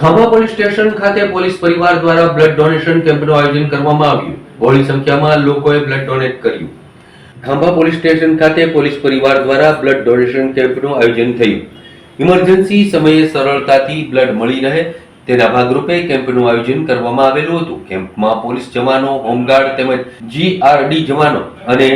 Khambha police station ખાતે police પરિવાર દ્વારા બ્લડ ડોનેશન કેમ્પનું આયોજન કરવામાં આવ્યું. બહોળી સંખ્યામાં લોકોએ બ્લડ ડોનેટ કર્યું. ખાંભા પોલીસ સ્ટેશન ખાતે પોલીસ પરિવાર દ્વારા બ્લડ ડોનેશન કેમ્પનું આયોજન થયું. ઇમરજન્સી સમયે સરળતાથી બ્લડ મળી રહે તેના ભાગરૂપે કેમ્પનું આયોજન કરવામાં આવેલું હતું. કેમ્પમાં પોલીસ જવાનો, હોમગાર્ડ તેમજ જીઆરડી જવાનો અને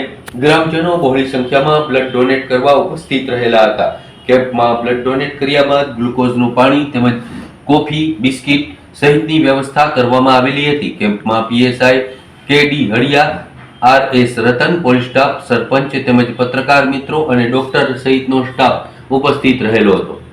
ગ્રામજનો બહોળી સંખ્યામાં બ્લડ ડોનેટ કરવા ઉપસ્થિત રહેલા હતા. કેમ્પમાં બ્લડ ડોનેટ કર્યા બાદ ગ્લુકોઝનું પાણી તેમજ કોફી, બિસ્કિટ સહિતની વ્યવસ્થા કરવામાં આવેલી હતી. કેમ્પમાં PSI K D Haliya, R S Ratan, police staff, sarpanch તેમજ પત્રકાર મિત્રો અને ડોક્ટર સહિતનો સ્ટાફ ઉપસ્થિત રહેલો હતો.